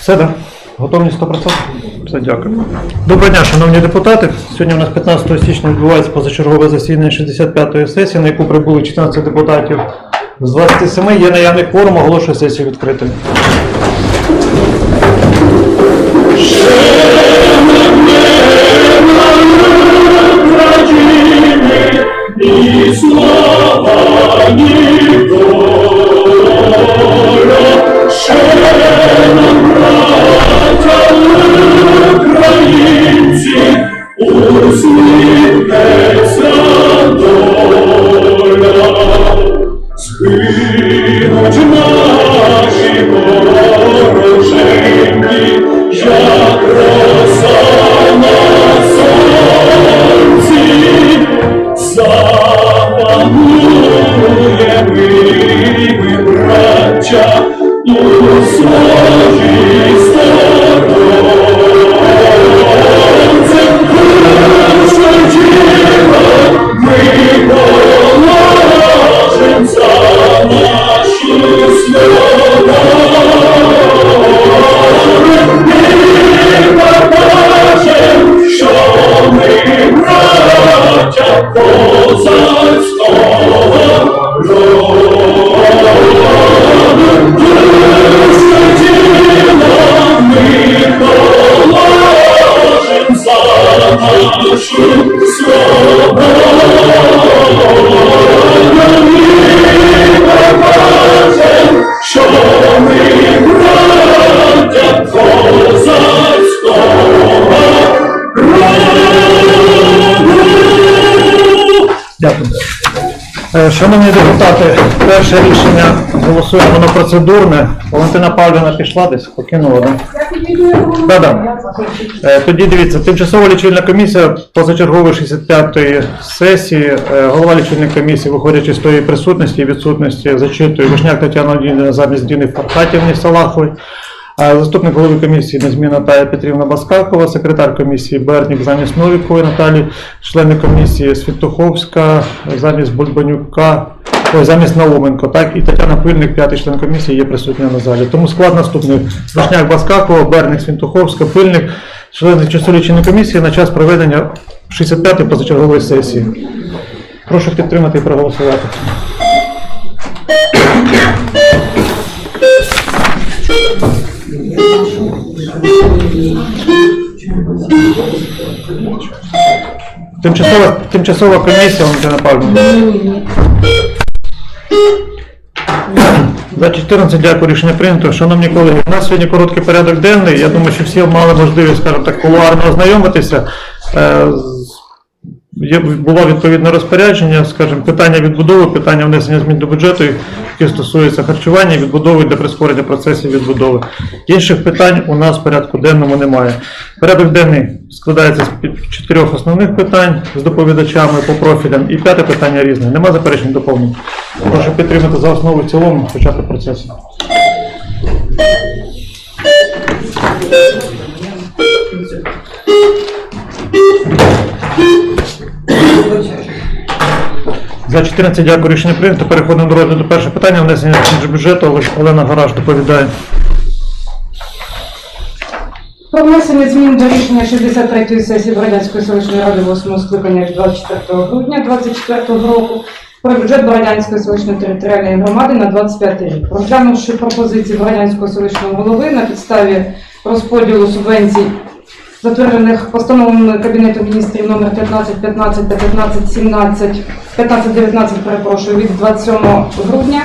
Все, так? Готовність 100%? Все, дякую. Доброго дня, шановні депутати. Сьогодні у нас 15 січня відбувається позачергове засідання 65-ї сесії, на яку прибули 14 депутатів з 27. Є наявний кворум, оголошую сесію відкритою. І слава браття, у своїй Шановні депутати, перше рішення голосуємо, воно процедурне. Валентина Павлівна пішла десь, покинула, так? Да-да. Е, Тоді дивіться, тимчасова лічильна комісія позачергової 65-ї сесії, е, голова лічильної комісії, виходячи з тої присутності і відсутності, зачитує Вишняк Тетяна Одіна замість Діни Фархатівни Салахової, заступник голови комісії незмінна Наталія Петрівна Баскакова, секретар комісії Бернік замість Новікової Наталі, члени комісії Святоховська замість Бульбанюка, ой, замість Науменко, так, і Тетяна Пильник, п'ятий член комісії, є присутня на залі. Тому склад наступний. Вишняк Баскакова, Берник Свінтуховська, Пильник, члени часолічної комісії на час проведення 65-ї позачергової сесії. Прошу підтримати і проголосувати. Тимчасова, тимчасова комісія, Валентина Павлівна. За 14 дякую, рішення прийнято. Шановні колеги, у нас сьогодні короткий порядок денний. Я думаю, що всі мали можливість, скажімо так, кулуарно ознайомитися. Було відповідне розпорядження, скажімо, питання відбудови, питання внесення змін до бюджету, які стосуються харчування, відбудови для прискорення процесів відбудови. Інших питань у нас в порядку денному немає. Порядок денний складається з чотирьох основних питань з доповідачами по профілям і п'яте питання різне. Нема заперечень доповнень. Прошу підтримати за основу в цілому почати процес. За 14 дякую, рішення прийнято. Переходимо до першого питання. Внесення бюджету. Олена Гараж доповідає. Про внесення змін до рішення 63-ї сесії Бородянської селищної ради 8 скликання 24 грудня 2024 року про бюджет Бородянської селищної територіальної громади на 25 рік. Розглянувши пропозиції Бородянського селищного голови на підставі розподілу субвенцій, затверджених постановами Кабінету міністрів номер 1515 та 1517, 1519, перепрошую, від 27 грудня,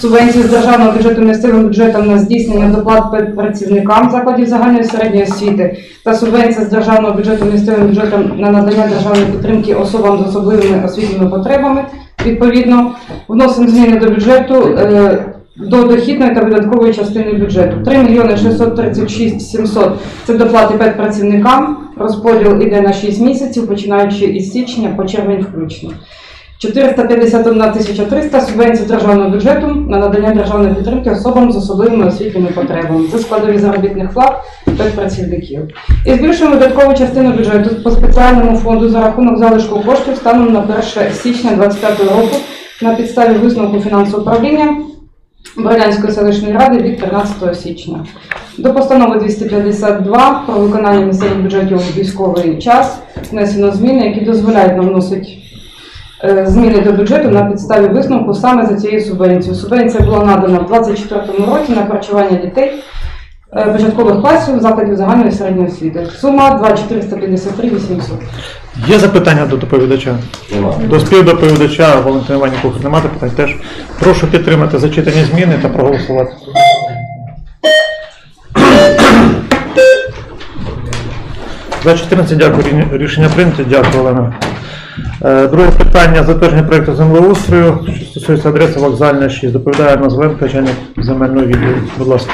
субвенції з державного бюджету місцевим бюджетом на здійснення доплат працівникам закладів загальної середньої освіти та субвенція з державного бюджету місцевим бюджетом на надання державної підтримки особам з особливими освітніми потребами. Відповідно, вносимо зміни до бюджету е, до дохідної та видаткової частини бюджету. 3 мільйони 636 700 – це доплати педпрацівникам. Розподіл іде на 6 місяців, починаючи із січня по червень включно. 451 тисяча 300 субвенцій державного бюджету на надання державної підтримки особам з особливими освітніми потребами за складові заробітних плат педпрацівників. І збільшуємо видаткову частину бюджету по спеціальному фонду за рахунок залишку коштів станом на 1 січня 2025 року на підставі висновку фінансового управління Бородянської селищної ради від 13 січня. До постанови 252 про виконання місцевих бюджетів у військовий час внесено зміни, які дозволяють нам вносити е, зміни до бюджету на підставі висновку саме за цією субвенцією. Субвенція була надана в 2024 році на харчування дітей початкових класів закладів загальної середньої освіти. Сума 2453 800. Є запитання до доповідача? До співдоповідача Валентина Іванівна Кухар немає питань теж. Прошу підтримати зачитані зміни та проголосувати. За 14 дякую. Рішення прийнято. Дякую, Олена. Е, Друге питання затвердження проєкту землеустрою, що стосується адреси вокзальна 6. Доповідає Назаренко, начальник земельного відділу. Будь ласка.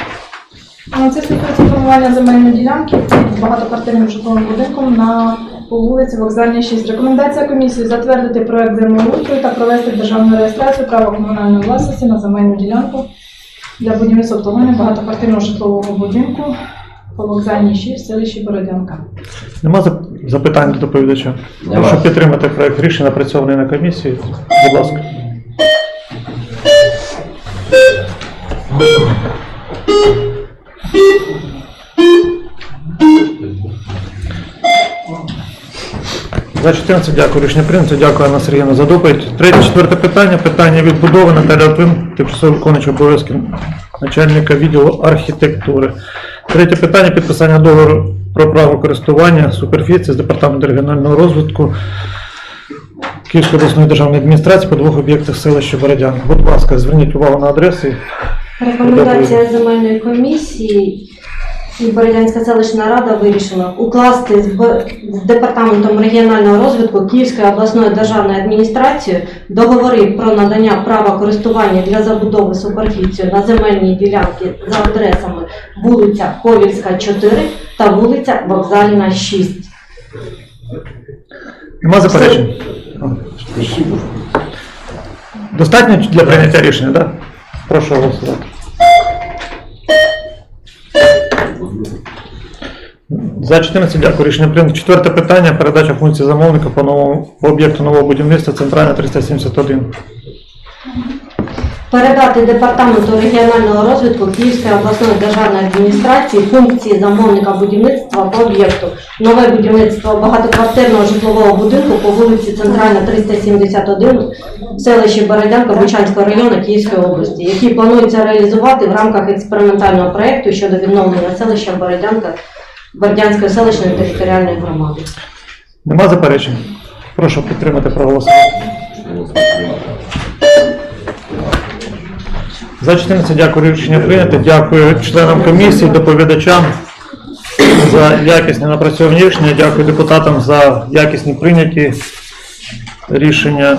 Це стосується формування земельної ділянки під багатоквартирним житловим будинком на по вулиці Вокзальній 6. Рекомендація комісії затвердити проект землеустрою та провести державну реєстрацію права комунальної власності на земельну ділянку для будівництва обслуговування багатоквартирного житлового будинку по Вокзальній 6 в селищі Бородянка. Нема запитань до доповідача? Нема. Прошу підтримати проєкт рішення, напрацьований на комісії. Будь ласка. За 14 дякую. Рішення прийнято. Дякую, Анна Сергійовна, за доповідь. Третє, четверте питання. Питання відбудови Наталя Литвин, тимчасово виконуючий обов'язки начальника відділу архітектури. Третє питання підписання договору про право користування суперфіції з департаменту регіонального розвитку Київської обласної державної адміністрації по двох об'єктах селища Бородянка. Будь ласка, зверніть увагу на адреси. Рекомендація земельної комісії і Бородянська селищна рада вирішила укласти з, Б- з департаментом регіонального розвитку Київської обласної державної адміністрації договори про надання права користування для забудови суперфіцію на земельній ділянки за адресами вулиця Ковільська, 4 та вулиця Вокзальна, 6. Нема заперечень? Достатньо для прийняття рішення, так? Прошу голосувати. За 14 дякую. Рішення прийнято. Четверте питання. Передача функції замовника по новому по об'єкту нового будівництва Центральна 371. Передати департаменту регіонального розвитку Київської обласної державної адміністрації функції замовника будівництва по об'єкту. Нове будівництво багатоквартирного житлового будинку по вулиці Центральна 371 в селищі Бородянка Бучанського району Київської області, який планується реалізувати в рамках експериментального проєкту щодо відновлення селища Бородянка Бородянської селищної територіальної громади. Нема заперечень? Прошу підтримати проголосувати. За 14 дякую, рішення прийнято. Дякую членам комісії, доповідачам за якісні напрацьовані рішення. Дякую депутатам за якісні прийняті рішення.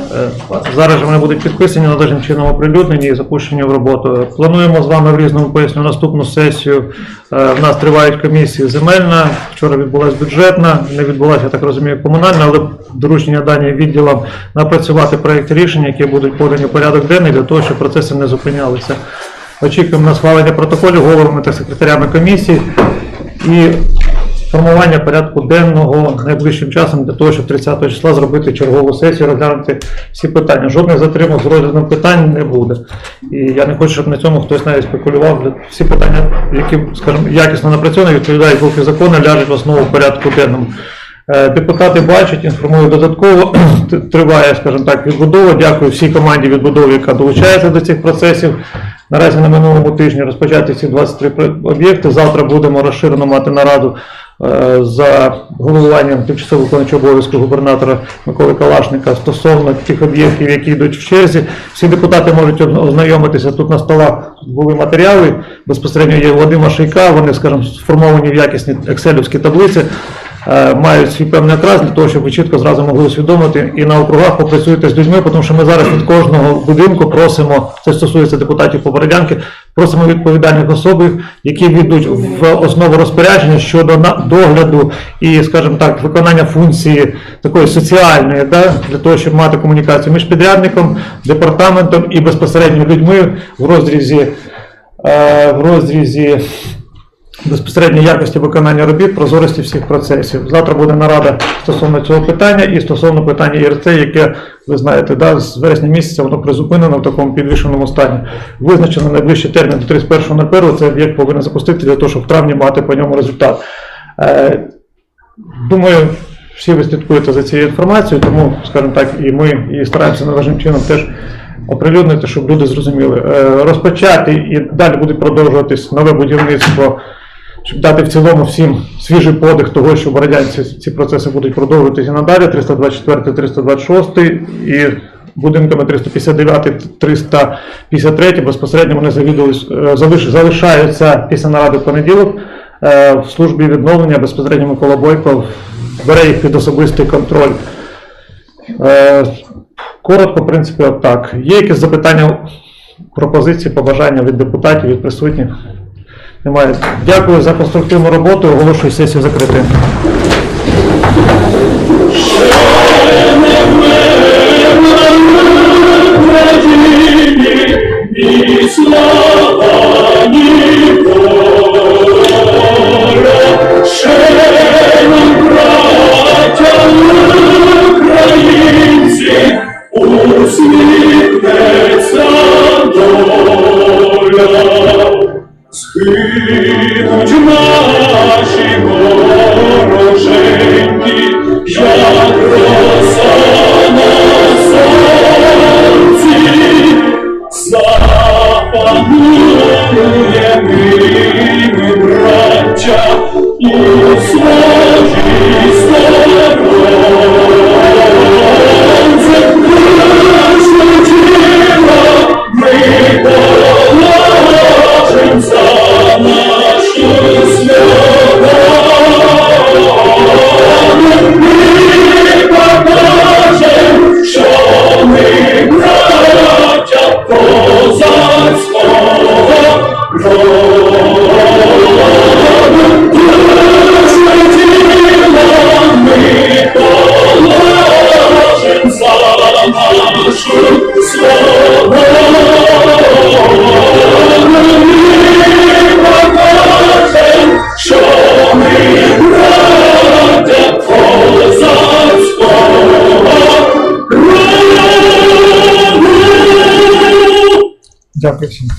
Е, Зараз вони будуть підписані належним чином оприлюднені і запущені в роботу. Плануємо з вами в різному поясню наступну сесію. Е, В нас тривають комісії земельна. Вчора відбулася бюджетна, не відбулася, я так розумію, комунальна, але доручення дані відділам напрацювати проєкт рішення, які будуть подані в порядок денний для того, щоб процеси не зупинялися. Очікуємо на схвалення протоколів головами та секретарями комісії і формування порядку денного найближчим часом для того, щоб 30 числа зробити чергову сесію, розглянути всі питання. Жодних затримок з розглядом питань не буде. І я не хочу, щоб на цьому хтось навіть спекулював. Всі питання, які, скажімо, якісно напрацьовані, відповідають букві закону, ляжуть в основу порядку денному. Е, Депутати бачать, інформують додатково. Триває, скажімо так, відбудова. Дякую всій команді відбудови, яка долучається до цих процесів. Наразі на минулому тижні розпочати ці 23 об'єкти. Завтра будемо розширено мати нараду е, за головуванням тимчасово виконуючого обов'язку губернатора Миколи Калашника стосовно тих об'єктів, які йдуть в черзі. Всі депутати можуть ознайомитися. Тут на столах були матеріали. Безпосередньо є Вадима Шейка. Вони, скажімо, сформовані в якісні екселівські таблиці мають свій певний окрас для того, щоб ви чітко зразу могли усвідомити і на округах попрацюєте з людьми, тому що ми зараз від кожного будинку просимо, це стосується депутатів Побородянки, просимо відповідальних особ, які війдуть в основу розпорядження щодо догляду і, скажімо так, виконання функції такої соціальної, да, для того, щоб мати комунікацію між підрядником, департаментом і безпосередньо людьми в розрізі, е, в розрізі безпосередньої якості виконання робіт, прозорості всіх процесів. Завтра буде нарада стосовно цього питання і стосовно питання ІРЦ, яке ви знаєте, да, з вересня місяця воно призупинено в такому підвішеному стані. Визначено найближчий термін до 31.01, цей об'єкт повинен запустити для того, щоб в травні мати по ньому результат. Е, Думаю, всі ви слідкуєте за цією інформацією, тому, скажімо так, і ми і стараємося належним чином теж оприлюднити, щоб люди зрозуміли. Е, Розпочати і далі буде продовжуватись нове будівництво, щоб дати в цілому всім свіжий подих того, що в Бородянці ці процеси будуть продовжуватися надалі, 324, 326 і будинками 359, 353 безпосередньо вони е, залиш- залишаються після наради в понеділок е, в службі відновлення безпосередньо Микола Бойко бере їх під особистий контроль. Е, Коротко, в принципі, от так. Є якісь запитання, пропозиції, побажання від депутатів, від присутніх? Немає. Дякую за конструктивну роботу. Оголошую сесію закритою. Дякую всім.